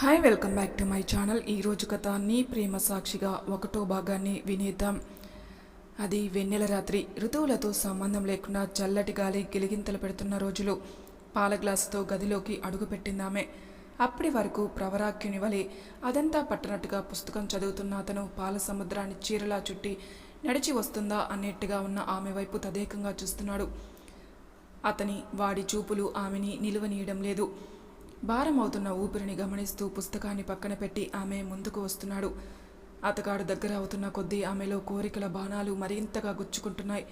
Hi welcome back to my channel ఈరోజు కథ నీ ప్రేమ సాక్షిగా ఒకటో భాగాన్ని వినేద్దాం. అది వెన్నెల రాత్రి. ఋతువులతో సంబంధం లేకుండా చల్లటి గాలి గిలిగింతలు పెడుతున్న రోజులు. పాల గ్లాసుతో గదిలోకి అడుగుపెట్టిందామె అప్పటి వరకు ప్రవరాక్యుని వలె అదంతా పట్టనట్టుగా పుస్తకం చదువుతున్న అతను పాల సముద్రాన్ని చీరలా చుట్టి నడిచి వస్తుందా అన్నట్టుగా ఉన్న ఆమె వైపు తదేకంగా చూస్తున్నాడు. అతని వాడి చూపులు ఆమెని నిలువనీయడం లేదు. భారం అవుతున్న ఊపిరిని గమనిస్తూ పుస్తకాన్ని పక్కన పెట్టి ఆమె ముందుకు వస్తున్నాడు. అతగాడు దగ్గర అవుతున్న కొద్దీ ఆమెలో కోరికల బాణాలు మరింతగా గుచ్చుకుంటున్నాయి.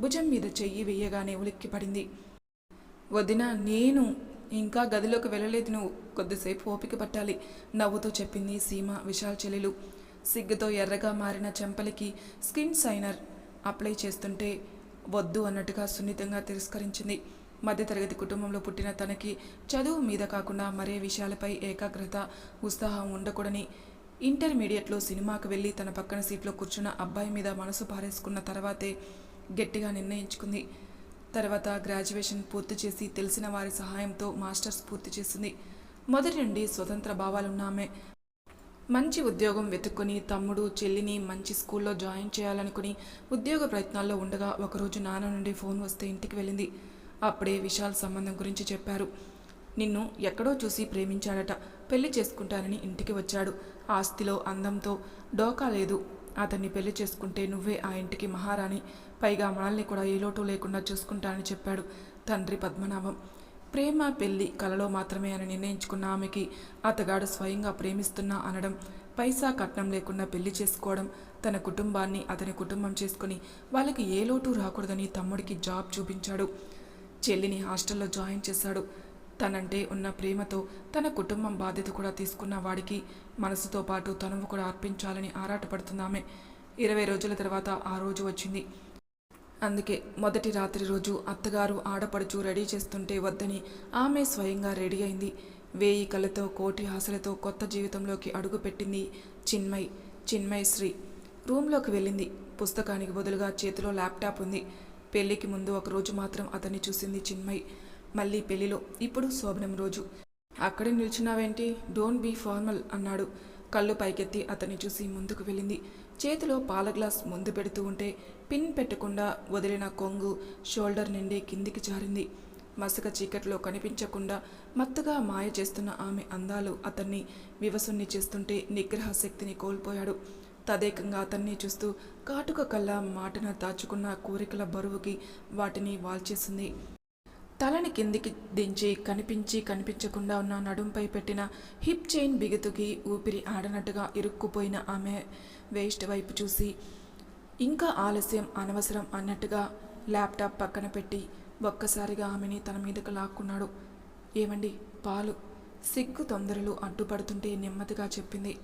భుజం మీద చెయ్యి వెయ్యగానే ఉలిక్కి పడింది. వదిన నేను ఇంకా గదిలోకి వెళ్ళలేదు నువ్వు. కొద్దిసేపు ఓపిక పట్టాలి నవ్వుతూ చెప్పింది సీమ విశాల్ చెల్లెలు. సిగ్గుతో ఎర్రగా మారిన చెంపలికి స్కిన్ సైనర్ అప్లై చేస్తుంటే వద్దు అన్నట్టుగా సున్నితంగా తిరస్కరించింది. మధ్యతరగతి కుటుంబంలో పుట్టిన తనకి చదువు మీద కాకుండా మరే విషయాలపై ఏకాగ్రత ఉత్సాహం ఉండకూడని ఇంటర్మీడియట్లో సినిమాకు వెళ్ళి తన పక్కన సీట్లో కూర్చున్న అబ్బాయి మీద మనసు పారేసుకున్న తర్వాతే గట్టిగా నిర్ణయించుకుంది. తర్వాత గ్రాడ్యుయేషన్ పూర్తి చేసి తెలిసిన వారి సహాయంతో మాస్టర్స్ పూర్తి చేసింది. మొదటి నుండి స్వతంత్ర భావాలున్న ఆమె. మంచి ఉద్యోగం వెతుక్కొని తమ్ముడు చెల్లిని మంచి స్కూల్లో జాయిన్ చేయాలనుకుని ఉద్యోగ ప్రయత్నాల్లో ఉండగా ఒకరోజు నాన్న నుండి ఫోన్ వస్తే ఇంటికి వెళ్ళింది. అప్పుడే విశాల్ సంబంధం గురించి చెప్పారు. నిన్ను ఎక్కడో చూసి ప్రేమించాడట. పెళ్ళి చేసుకుంటానని ఇంటికి వచ్చాడు. ఆస్తిలో అందంతో డోకా లేదు. అతన్ని పెళ్ళి చేసుకుంటే నువ్వే ఆ ఇంటికి మహారాణి. పైగా మనల్ని కూడా ఏ లోటు లేకుండా చూసుకుంటానని చెప్పాడు తండ్రి పద్మనాభం. ప్రేమ పెళ్ళి కలలో మాత్రమే అని నిర్ణయించుకున్న ఆమెకి అతగాడు స్వయంగా ప్రేమిస్తున్నా అనడం పైసా కట్నం లేకుండా పెళ్ళి చేసుకోవడం తన కుటుంబాన్ని అతని కుటుంబం చేసుకుని వాళ్ళకి ఏ లోటు రాకూడదని తమ్ముడికి జాబ్ చూపించాడు. చెల్లిని హాస్టల్లో జాయిన్ చేశాడు. తనంటే ఉన్న ప్రేమతో తన కుటుంబం బాధ్యత కూడా తీసుకున్న వాడికి మనసుతో పాటు తనువు కూడా అర్పించాలని ఆరాటపడుతున్నామే ఇరవై రోజుల తర్వాత ఆ రోజు వచ్చింది. అందుకే మొదటి రాత్రి రోజు అత్తగారు ఆడపడుచు రెడీ చేస్తుంటే వద్దని ఆమె స్వయంగా రెడీ అయింది. వేయి కళ్ళతో కోటి ఆశలతో కొత్త జీవితంలోకి అడుగుపెట్టింది చిన్మయ్. చిన్మయ్ శ్రీ రూమ్లోకి వెళ్ళింది. పుస్తకానికి బదులుగా చేతిలో ల్యాప్టాప్ ఉంది. పెళ్ళికి ముందు ఒక రోజు మాత్రం అతన్ని చూసింది చిన్మయ్. మళ్ళీ పెళ్ళిలో ఇప్పుడు శోభనం రోజు. అక్కడే నిల్చున్నావేంటి? డోంట్ బీ ఫార్మల్ అన్నాడు. కళ్ళు పైకెత్తి అతన్ని చూసి ముందుకు వెళ్ళింది. చేతిలో పాల గ్లాస్ ముందు పెడుతూ ఉంటే పిన్ పెట్టకుండా వదిలిన కొంగు షోల్డర్ నిండి కిందికి జారింది. మసక చీకట్లో కనిపించకుండా మత్తుగా మాయ చేస్తున్న ఆమె అందాలు అతన్ని వివసుణ్ణి చేస్తుంటే నిగ్రహ శక్తిని కోల్పోయాడు. తదేకంగా అతన్ని చూస్తూ కాటుక కళ్ళ మాటన దాచుకున్న కోరికల బరువుకి వాటిని వాల్చేసింది. తలని కిందికి దించి కనిపించి కనిపించకుండా ఉన్న నడుంపై పెట్టిన హిప్ చైన్ బిగుతుకి ఊపిరి ఆడనట్టుగా ఇరుక్కుపోయిన ఆమె వేస్ట్ వైపు చూసి ఇంకా ఆలస్యం అనవసరం అన్నట్టుగా ల్యాప్టాప్ పక్కన పెట్టి ఒక్కసారిగా ఆమెని తన మీదకు లాక్కున్నాడు. ఏమండి పాలు. సిగ్గు తొందరలు అడ్డుపడుతుంటే నెమ్మదిగా చెప్పింది.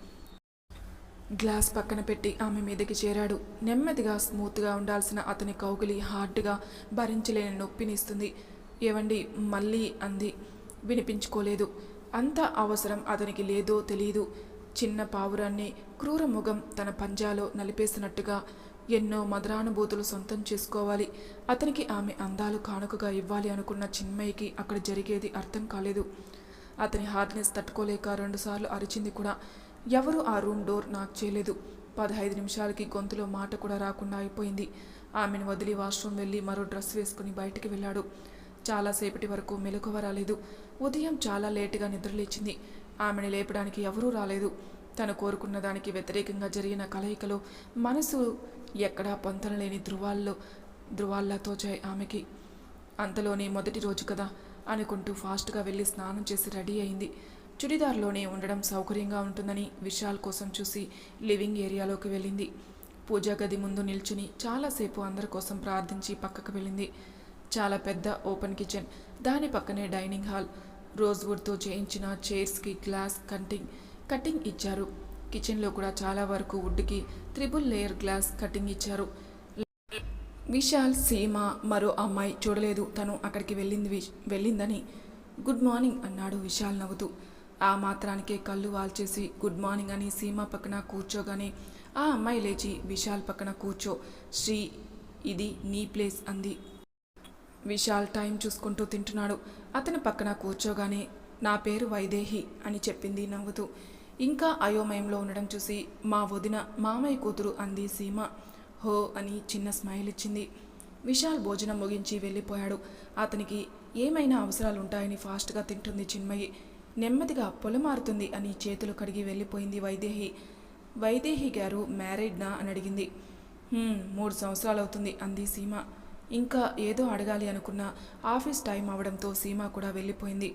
గ్లాస్ పక్కన పెట్టి ఆమె మీదకి చేరాడు. నెమ్మదిగా స్మూత్గా ఉండాల్సిన అతని కౌగిలి హార్డ్గా భరించలేని నొప్పినిస్తుంది. ఏవండి మళ్ళీ అంది. వినిపించుకోలేదు. అంత అవసరం అతనికి లేదో తెలియదు చిన్న పావురాన్ని క్రూర ముఖం తన పంజాలో నలిపేసినట్టుగా ఎన్నో మధురానుభూతులు సొంతం చేసుకోవాలి. అతనికి ఆమె అందాలు కానుకగా ఇవ్వాలి అనుకున్న చిన్మయికి అక్కడ జరిగేది అర్థం కాలేదు. అతని హార్డ్నెస్ తట్టుకోలేక రెండుసార్లు అరిచింది కూడా ఎవరు ఆ రూమ్ డోర్ నాకు చేయలేదు. పదహైదు నిమిషాలకి గొంతులో మాట కూడా రాకుండా అయిపోయింది. ఆమెను వదిలి వాష్రూమ్ వెళ్ళి మరో డ్రెస్ వేసుకుని బయటికి వెళ్ళాడు. చాలాసేపటి వరకు మెలకువ రాలేదు. ఉదయం చాలా లేటుగా నిద్రలేచింది. ఆమెను లేపడానికి ఎవరూ రాలేదు. తను కోరుకున్న దానికి వ్యతిరేకంగా జరిగిన కలయికలో మనసు ఎక్కడా పొంతనలేని ధృవాల్లో ధృవాల్లా తోచాయి ఆమెకి. అంతలోనే మొదటి రోజు కదా అనుకుంటూ ఫాస్ట్గా వెళ్ళి స్నానం చేసి రెడీ అయింది. చుడిదార్లోనే ఉండడం సౌకర్యంగా ఉంటుందని విశాల్ కోసం చూసి లివింగ్ ఏరియాలోకి వెళ్ళింది. పూజా గది ముందు నిల్చుని చాలాసేపు అందరి కోసం ప్రార్థించి పక్కకు వెళ్ళింది. చాలా పెద్ద ఓపెన్ కిచెన్. దాని పక్కనే డైనింగ్ హాల్. రోజ్వుడ్తో చేయించిన చైర్స్కి గ్లాస్ కటింగ్ కటింగ్ ఇచ్చారు. కిచెన్లో కూడా చాలా వరకు వుడ్కి త్రిబుల్ లేయర్ గ్లాస్ కటింగ్ ఇచ్చారు. విశాల్ సీమ మరో అమ్మాయి చూడలేదు. తను అక్కడికి వెళ్ళింది వెళ్ళిందని గుడ్ మార్నింగ్ అన్నాడు విశాల్ నవ్వుతూ. ఆ మాత్రానికే కళ్ళు వాల్చేసి గుడ్ మార్నింగ్ అని సీమ పక్కన కూర్చోగానే ఆ అమ్మాయి లేచి విశాల్ పక్కన కూర్చో. శ్రీ ఇది నీ ప్లేస్ అంది. విశాల్ టైం చూసుకుంటూ తింటున్నాడు. అతని పక్కన కూర్చోగానే నా పేరు వైదేహి అని చెప్పింది నవ్వుతూ. ఇంకా అయోమయంలో ఉండడం చూసి మా వదిన మామయ్య కూతురు అంది సీమ. హో అని చిన్న స్మైల్ ఇచ్చింది. విశాల్ భోజనం ముగించి వెళ్ళిపోయాడు. అతనికి ఏమైనా అవసరాలు ఉంటాయని ఫాస్ట్గా తింటుంది చిన్మయి. నెమ్మదిగా పొలమారుతుంది అని చేతులు కడిగి వెళ్ళిపోయింది వైదేహి. వైదేహి గారు మ్యారీడ్నా? అని అడిగింది. మూడు సంవత్సరాలు అవుతుంది అంది సీమ. ఇంకా ఏదో అడగాలి అనుకున్న ఆఫీస్ టైం అవడంతో సీమ కూడా వెళ్ళిపోయింది.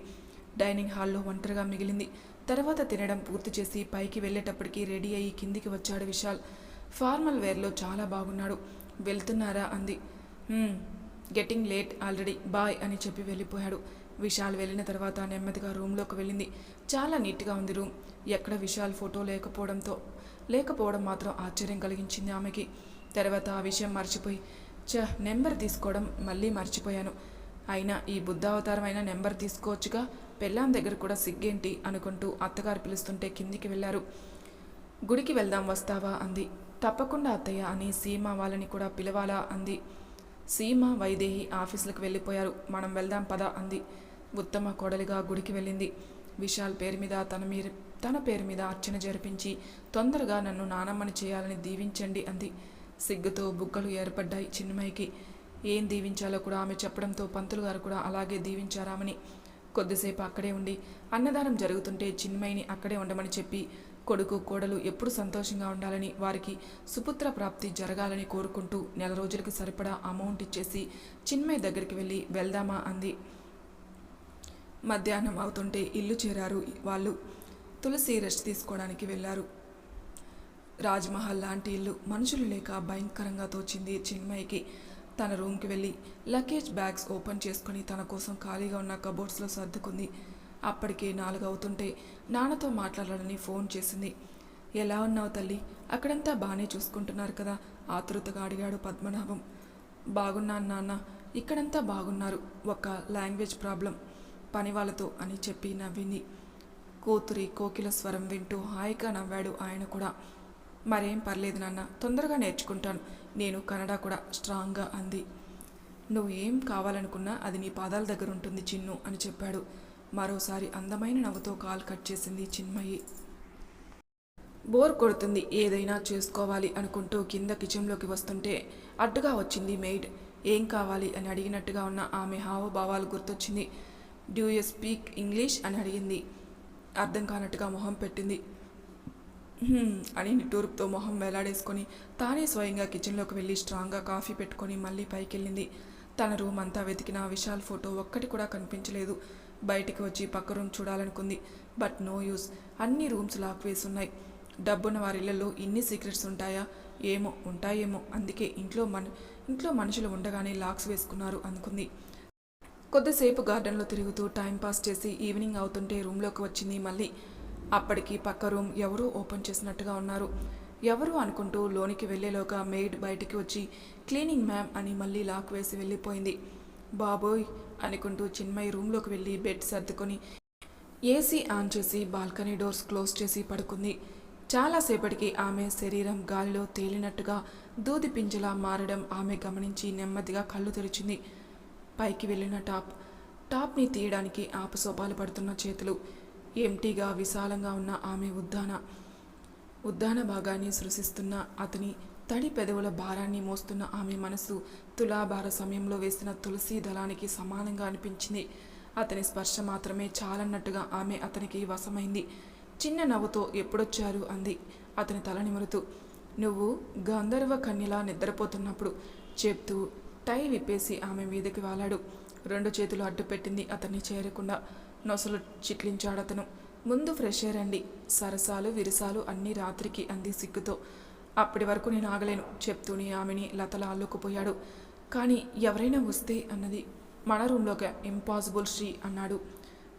డైనింగ్ హాల్లో ఒంటరిగా మిగిలింది. తర్వాత తినడం పూర్తి చేసి పైకి వెళ్ళేటప్పటికి రెడీ అయ్యి కిందికి వచ్చాడు విశాల్. ఫార్మల్ వేర్లో చాలా బాగున్నాడు. వెళ్తున్నారా? అంది. Getting late already. బాయ్ అని చెప్పి వెళ్ళిపోయాడు. విశాల్ వెళ్ళిన తర్వాత నెమ్మదిగా రూమ్లోకి వెళ్ళింది. చాలా నీట్గా ఉంది రూమ్. ఎక్కడ విశాల్ ఫోటో లేకపోవడంతో లేకపోవడం మాత్రం ఆశ్చర్యం కలిగించింది ఆమెకి. తర్వాత ఆ విషయం మర్చిపోయి చ నెంబర్ తీసుకోవడం మళ్ళీ మర్చిపోయాను. అయినా ఈ బుద్ధావతారమైన నెంబర్ తీసుకోవచ్చుగా? పెళ్ళాం దగ్గర కూడా సిగ్గేంటి? అనుకుంటూ అత్తగారు పిలుస్తుంటే కిందికి వెళ్ళారు. గుడికి వెళ్దాం వస్తావా? అంది. తప్పకుండా అత్తయ్య అని సీమ వాళ్ళని కూడా పిలవాలా? అంది. సీమ వైదేహి ఆఫీసులకు వెళ్ళిపోయారు. మనం వెళ్దాం పద అంది. ఉత్తమ కోడలిగా గుడికి వెళ్ళింది. విశాల్ పేరు మీద తన మీరు తన పేరు మీద అర్చన జరిపించి తొందరగా నన్ను నానమ్మని చేయాలని దీవించండి అంది. సిగ్గుతో బుగ్గలు ఏర్పడ్డాయి చిన్మయికి. ఏం దీవించాలో కూడా ఆమె చెప్పడంతో పంతులు గారు కూడా అలాగే దీవించారామని. కొద్దిసేపు అక్కడే ఉండి అన్నదానం జరుగుతుంటే చిన్మయిని అక్కడే ఉండమని చెప్పి కొడుకు కోడలు ఎప్పుడు సంతోషంగా ఉండాలని వారికి సుపుత్ర ప్రాప్తి జరగాలని కోరుకుంటూ నెల రోజులకి సరిపడా అమౌంట్ ఇచ్చేసి చిన్మయ్ దగ్గరికి వెళ్ళి వెళ్దామా అంది. మధ్యాహ్నం అవుతుంటే ఇల్లు చేరారు వాళ్ళు. తులసి రెస్ట్ తీసుకోవడానికి వెళ్ళారు. రాజ్మహల్ లాంటి ఇల్లు మనుషులు లేక భయంకరంగా తోచింది చిన్మయ్యకి. తన రూమ్కి వెళ్ళి లగేజ్ బ్యాగ్స్ ఓపెన్ చేసుకుని తన కోసం ఖాళీగా ఉన్న కబోర్డ్స్లో సర్దుకుంది. అప్పటికే నాలుగు అవుతుంటే నాన్నతో మాట్లాడాలని ఫోన్ చేసింది. ఎలా ఉన్నావు తల్లి? అక్కడంతా బాగానే చూసుకుంటున్నారు కదా ఆతృతగా అడిగాడు పద్మనాభం. బాగున్నాను నాన్న. ఇక్కడంతా బాగున్నారు. ఒక లాంగ్వేజ్ ప్రాబ్లం. పని వాళ్ళతో అని చెప్పి నవ్వింది. కూతురి కోకిల స్వరం వింటూ హాయిగా నవ్వాడు ఆయన కూడా. మరేం పర్లేదు నాన్న తొందరగా నేర్చుకుంటాను. నేను కన్నడ కూడా స్ట్రాంగ్గా అంది. నువ్వు ఏం కావాలనుకున్నా అది నీ పాదాల దగ్గర ఉంటుంది చిన్ను అని చెప్పాడు. మరోసారి అందమైన నవ్వుతో కాల్ కట్ చేసింది చిన్మయి. బోర్ కొడుతుంది ఏదైనా చేసుకోవాలి అనుకుంటూ కింద కిచెన్లోకి వస్తుంటే అడ్డుగా వచ్చింది మెయిడ్. ఏం కావాలి అని అడిగినట్టుగా ఉన్న ఆమె హావభావాలు గుర్తొచ్చింది. డ్యూ యూ స్పీక్ ఇంగ్లీష్ అని అడిగింది. అర్థం కానట్టుగా మొహం పెట్టింది. అని నిట్టూరుపుతో మొహం వేలాడేసుకొని. తానే స్వయంగా కిచెన్లోకి వెళ్ళి స్ట్రాంగ్గా కాఫీ పెట్టుకొని మళ్ళీ పైకి వెళ్ళింది తన రూమ్ అంతా వెతికిన విశాల్ ఫోటో ఒక్కటి కూడా కనిపించలేదు. బయటికి వచ్చి పక్క రూమ్ చూడాలనుకుంది. But no use. అన్ని రూమ్స్ లాక్ వేసి ఉన్నాయి. డబ్బున్న వారి ఇళ్ళలో ఇన్ని సీక్రెట్స్ ఉంటాయా? ఏమో ఉంటాయేమో. అందుకే ఇంట్లో మన ఇంట్లో మనుషులు ఉండగానే లాక్స్ వేసుకున్నారు అనుకుంది. కొద్దిసేపు గార్డెన్లో తిరుగుతూ టైంపాస్ చేసి ఈవినింగ్ అవుతుంటే రూమ్లోకి వచ్చింది మళ్ళీ. అప్పటికి పక్క రూమ్ ఎవరో ఓపెన్ చేసినట్టుగా ఉన్నారు. ఎవరు అనుకుంటూ లోనికి వెళ్ళేలోగా మెయిడ్ బయటికి వచ్చి క్లీనింగ్ మ్యామ్ అని మళ్ళీ లాక్ వేసి వెళ్ళిపోయింది. బాబోయ్ అనుకుంటూ చిన్మయి రూమ్లోకి వెళ్ళి బెడ్ సర్దుకొని ఏసీ ఆన్ చేసి బాల్కనీ డోర్స్ క్లోజ్ చేసి పడుకుంది. చాలాసేపటికి ఆమె శరీరం గాలిలో తేలినట్టుగా దూది పింజలా మారడం ఆమె గమనించి నెమ్మదిగా కళ్ళు తెరిచింది. పైకి వెళ్ళిన టాప్ టాప్ని తీయడానికి ఆపసోపాలు పడుతున్న చేతులు. ఎంటీగా విశాలంగా ఉన్న ఆమె ఉద్దాన ఉద్దాన భాగాన్ని సృశిస్తున్న అతని తడి పెదవుల భారాన్ని మోస్తున్న ఆమె మనసు తులాభార సమయంలో వేసిన తులసి దళానికి సమానంగా అనిపించింది. అతని స్పర్శ మాత్రమే చాలన్నట్టుగా ఆమె అతనికి వశమైంది. చిన్న నవ్వుతో ఎప్పుడొచ్చారు అంది అతని తల నిమురుతూ. నువ్వు గంధర్వ కన్యలా నిద్రపోతున్నప్పుడు చెప్తూ టై విప్పేసి ఆమె మీదకి వాలాడు. రెండు చేతులు అడ్డుపెట్టింది అతన్ని చేరకుండా. నొసలు చిట్లించాడతను ముందు ఫ్రెష్ ఎయిర్ అండి. సరసాలు విరసాలు అన్నీ రాత్రికి అంది సిగ్గుతో. అప్పటి వరకు నేను ఆగలేను చెప్తూనే ఆమెని లతల అల్లుకుపోయాడు. కానీ ఎవరైనా వస్తే అన్నది మన రూమ్లోకి ఇంపాసిబుల్ శ్రీ అన్నాడు.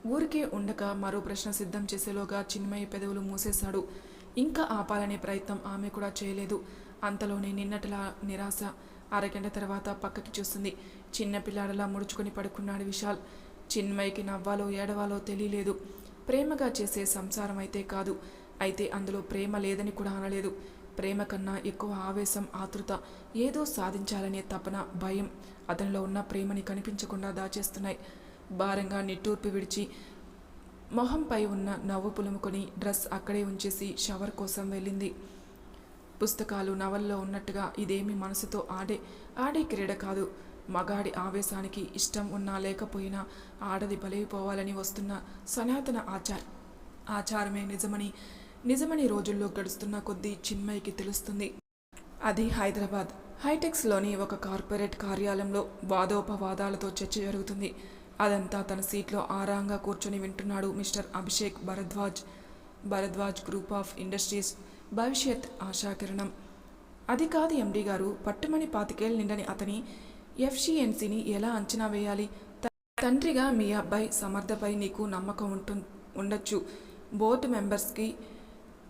ఊరికే ఉండక మరో ప్రశ్న సిద్ధం చేసేలోగా చిన్మయ్య పెదవులు మూసేశాడు. ఇంకా ఆపాలనే ప్రయత్నం ఆమె కూడా చేయలేదు. అంతలోనే నిన్నటిలా నిరాశ అరగంట తర్వాత పక్కకి చూస్తుంది. చిన్నపిల్లాడలా ముడుచుకొని పడుకున్నాడు విశాల్. చిన్మయ్యకి నవ్వాలో ఏడవాలో తెలియలేదు. ప్రేమగా చేసే సంసారం అయితే కాదు. అయితే అందులో ప్రేమ లేదని కూడా అనలేదు. ప్రేమ కన్నా ఎక్కువ ఆవేశం ఆతృత ఏదో సాధించాలనే తపన భయం అతనిలో ఉన్న ప్రేమని కనిపించకుండా దాచేస్తున్నాయి. భారంగా నిట్టూర్పు విడిచి మొహంపై ఉన్న నవ్వు పులుముకొని డ్రెస్ అక్కడే ఉంచేసి షవర్ కోసం వెళ్ళింది. పుస్తకాలు నవల్లో ఉన్నట్టుగా ఇదేమి మనసుతో ఆడే ఆడే క్రీడ కాదు. మగాడి ఆవేశానికి ఇష్టం ఉన్నా లేకపోయినా ఆడది బలైపోవాలని వస్తున్న సనాతన ఆచార ఆచారమే నిజమని నిజమని రోజుల్లో గడుస్తున్న కొద్దీ చిన్మయికి తెలుస్తుంది. అది హైదరాబాద్. హైటెక్స్లోని ఒక కార్పొరేట్ కార్యాలయంలో వాదోపవాదాలతో చర్చ జరుగుతుంది. అదంతా తన సీట్లో ఆరాంగా కూర్చొని వింటున్నాడు mister Abhishek Bharadwaj. Bharadwaj group of industries భవిష్యత్ ఆశాకిరణం. అది కాదు ఎండి గారు పట్టుమని పాతికేళ్ళు నిండని అతని ఎఫ్సిఎన్సీని ఎలా అంచనా వేయాలి? తండ్రిగా మీ అబ్బాయి సమర్థపై నీకు నమ్మకం ఉంటు ఉండొచ్చు. బోర్డు మెంబర్స్కి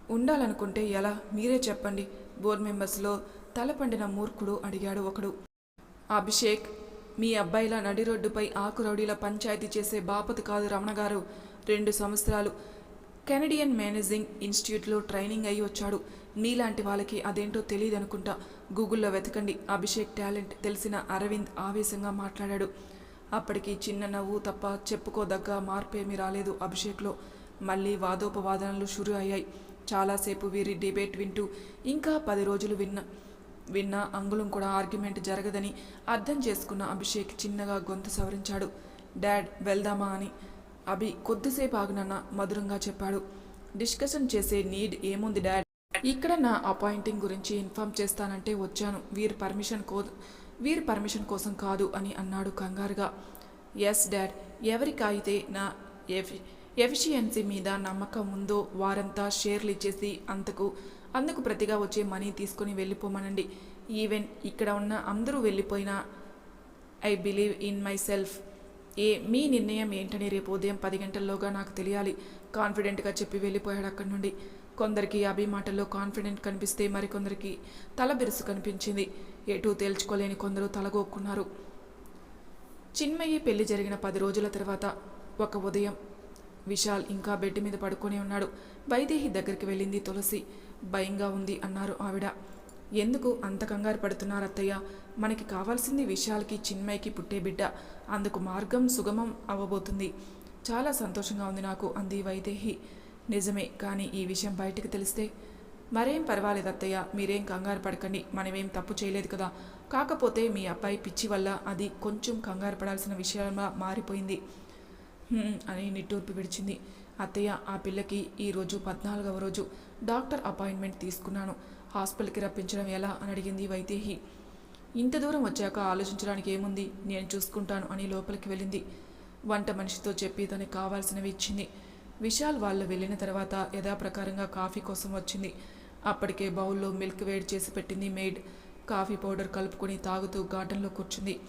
ఉండాలనుకుంటే ఎలా? మీరే చెప్పండి. బోర్డు మెంబర్స్లో తలపండిన మూర్ఖుడు అడిగాడు ఒకడు. అభిషేక్ మీ అబ్బాయిల నడి రోడ్డుపై ఆకు పంచాయతీ చేసే బాపతు కాదు రమణ గారు. రెండు సంవత్సరాలు కెనడియన్ మేనేజింగ్ ఇన్స్టిట్యూట్లో ట్రైనింగ్ అయి వచ్చాడు. మీలాంటి వాళ్ళకి అదేంటో తెలియదు అనుకుంటా గూగుల్లో వెతకండి. అభిషేక్ టాలెంట్ తెలిసిన అరవింద్ ఆవేశంగా మాట్లాడాడు. అప్పటికి చిన్న నవ్వు తప్ప చెప్పుకోదగ్గ మార్పేమీ రాలేదు అభిషేక్లో. మళ్ళీ వాదోపవాదనలు షురు అయ్యాయి. చాలాసేపు వీరి డిబేట్ వింటూ ఇంకా పది రోజులు విన్న విన్న అంగుళం కూడా ఆర్గ్యుమెంట్ జరగదని అర్థం చేసుకున్న అభిషేక్ చిన్నగా గొంతు సవరించాడు. డాడ్ వెళ్దామా అని అభి కొద్దిసేపు ఆగునన్న మధురంగా చెప్పాడు. డిస్కషన్ చేసే నీడ్ ఏముంది డాడ్? ఇక్కడ నా అపాయింటింగ్ గురించి ఇన్ఫామ్ చేస్తానంటే వచ్చాను. వీరి పర్మిషన్ కో వీరి పర్మిషన్ కోసం కాదు అని అన్నాడు కంగారుగా. Yes dad. ఎవరికైతే నా ఎఫి ఎఫిషియన్సీ మీద నమ్మకం ఉందో వారంతా షేర్లు ఇచ్చేసి అంతకు అందుకు ప్రతిగా వచ్చే మనీ తీసుకొని వెళ్ళిపోమనండి. ఈవెన్ ఇక్కడ ఉన్న అందరూ వెళ్ళిపోయినా I believe in myself. ఏ మీ నిర్ణయం ఏంటని రేపు ఉదయం పది గంటల్లోగా నాకు తెలియాలి. కాన్ఫిడెంట్గా చెప్పి వెళ్ళిపోయాడు అక్కడి నుండి. కొందరికి అభి మాటల్లో కాన్ఫిడెంట్ కనిపిస్తే మరికొందరికి తల బిరుసు కనిపించింది. ఎటూ తేల్చుకోలేని కొందరు తలగోక్కున్నారు. చిన్మయి పెళ్ళి జరిగిన పది రోజుల తర్వాత ఒక ఉదయం విశాల్ ఇంకా బెడ్ మీద పడుకొని ఉన్నాడు. వైదేహి దగ్గరికి వెళ్ళింది తులసి. భయంగా ఉంది అన్నారు ఆవిడ. ఎందుకు అంత కంగారు పడుతున్నారు అత్తయ్య? మనకి కావాల్సింది విషయాలకి చిన్మయికి పుట్టే బిడ్డ. అందుకు మార్గం సుగమం అవ్వబోతుంది. చాలా సంతోషంగా ఉంది నాకు అంది వైదేహి. నిజమే కానీ ఈ విషయం బయటికి తెలిస్తే? మరేం పర్వాలేదు అత్తయ్య మీరేం కంగారు పడకండి మనమేం తప్పు చేయలేదు కదా. కాకపోతే మీ అబ్బాయి పిచ్చి వల్ల అది కొంచెం కంగారు పడాల్సిన విషయంగా మారిపోయింది. అని నిట్టూర్పు విడిచింది. అత్తయ్య ఆ పిల్లకి ఈరోజు పద్నాలుగవ రోజు. డాక్టర్ అపాయింట్మెంట్ తీసుకున్నాను. హాస్పిటల్కి రప్పించడం ఎలా అని అడిగింది వైదేహి. ఇంత దూరం వచ్చాక ఆలోచించడానికి ఏముంది? నేను చూసుకుంటాను అని లోపలికి వెళ్ళింది. వంట మనిషితో చెప్పి తనకి కావాల్సినవి ఇచ్చింది. విశాల్ వాళ్ళు వెళ్ళిన తర్వాత యథాప్రకారంగా కాఫీ కోసం వచ్చింది. అప్పటికే బౌల్లో మిల్క్ వేడి చేసి పెట్టింది మెయిడ్. కాఫీ పౌడర్ కలుపుకొని తాగుతూ గార్డెన్లో కూర్చుంది.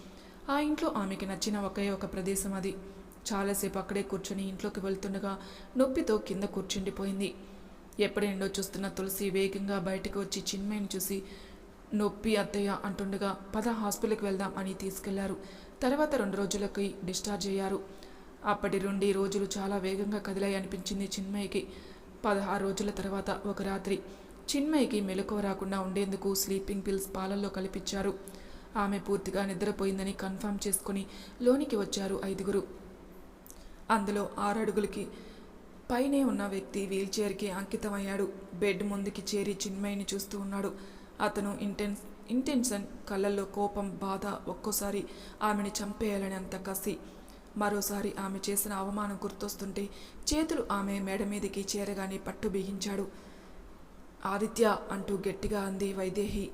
ఆ ఇంట్లో ఆమెకి నచ్చిన ఒకే ఒక ప్రదేశం అది. చాలాసేపు అక్కడే కూర్చొని ఇంట్లోకి వెళ్తుండగా నొప్పితో కింద కూర్చుండిపోయింది. ఎప్పుడేండో చూస్తున్న తులసి వేగంగా బయటకు వచ్చి చిన్మయిని చూసి నొప్పి అత్తయ్య అంటుండగా పద హాస్పిటల్కి వెళ్దాం అని తీసుకెళ్ళారు. తర్వాత రెండు రోజులకి డిశ్చార్జ్ అయ్యారు. అప్పటి నుండి రోజులు చాలా వేగంగా కదిలాయి అనిపించింది చిన్మయికి పదహారు రోజుల తర్వాత ఒక రాత్రి చిన్మయికి మెలకువ రాకుండా ఉండేందుకు స్లీపింగ్ పిల్స్ పాలల్లో కలిపించారు ఆమె పూర్తిగా నిద్రపోయిందని కన్ఫర్మ్ చేసుకుని లోనికి వచ్చారు ఐదుగురు. అందులో ఆరడుగులకి పైనే ఉన్న వ్యక్తి వీల్చైర్కి అంకితమయ్యాడు. బెడ్ ముందుకి చేరి చిన్మయిని చూస్తూ ఉన్నాడు. అతను ఇంటెన్స్ ఇంటెన్షన్ కళ్ళల్లో కోపం బాధ ఒక్కోసారి ఆమెని చంపేయాలని అంత కసి. మరోసారి ఆమె చేసిన అవమానం గుర్తొస్తుంటే చేతులు ఆమె మెడ మీదకి చేరగానే పట్టు బిగించాడు. ఆదిత్య అంటూ గట్టిగా అంది వైదేహి.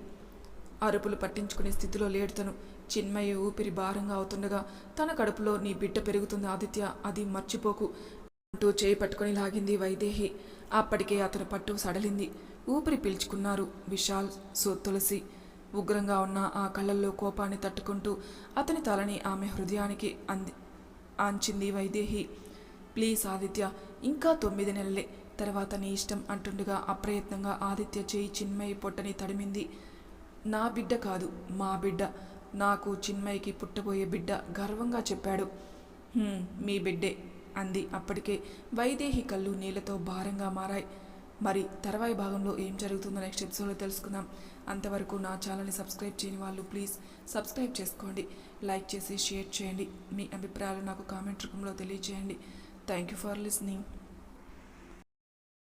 అరుపులు పట్టించుకునే స్థితిలో లేడు తను చిన్మయ్య ఊపిరి భారంగా అవుతుండగా తన కడుపులో నీ బిడ్డ పెరుగుతుంది ఆదిత్య. అది మర్చిపోకు. అంటూ చేయి పట్టుకొని లాగింది వైదేహి. అప్పటికే అతని పట్టు సడలింది. ఊపిరి పీల్చుకున్నారు విశాల్ సో తులసి. ఉగ్రంగా ఉన్న ఆ కళ్ళల్లో కోపాన్ని తట్టుకుంటూ అతని తలని ఆమె హృదయానికి అంది ఆంచింది వైదేహి. ప్లీజ్ ఆదిత్య ఇంకా తొమ్మిది నెలలే. తర్వాత నీ ఇష్టం అంటుండగా అప్రయత్నంగా ఆదిత్య చేయి చిన్మయి పొట్టని తడిమింది. నా బిడ్డ కాదు మా బిడ్డ. నాకు చిన్మయికి పుట్టబోయే బిడ్డ గర్వంగా చెప్పాడు. మీ బిడ్డే. అంది. అప్పటికే వైదేహి కళ్ళు నీళ్ళతో భారంగా మారాయి. మరి తర్వాయి భాగంలో ఏం జరుగుతుందో నెక్స్ట్ ఎపిసోడ్లో తెలుసుకుందాం. అంతవరకు నా ఛానల్ని సబ్స్క్రైబ్ చేయని వాళ్ళు ప్లీజ్ సబ్స్క్రైబ్ చేసుకోండి. లైక్ చేసి షేర్ చేయండి. మీ అభిప్రాయాలు నాకు కామెంట్ రూపంలో తెలియజేయండి థ్యాంక్ యూ ఫర్ లిస్నింగ్.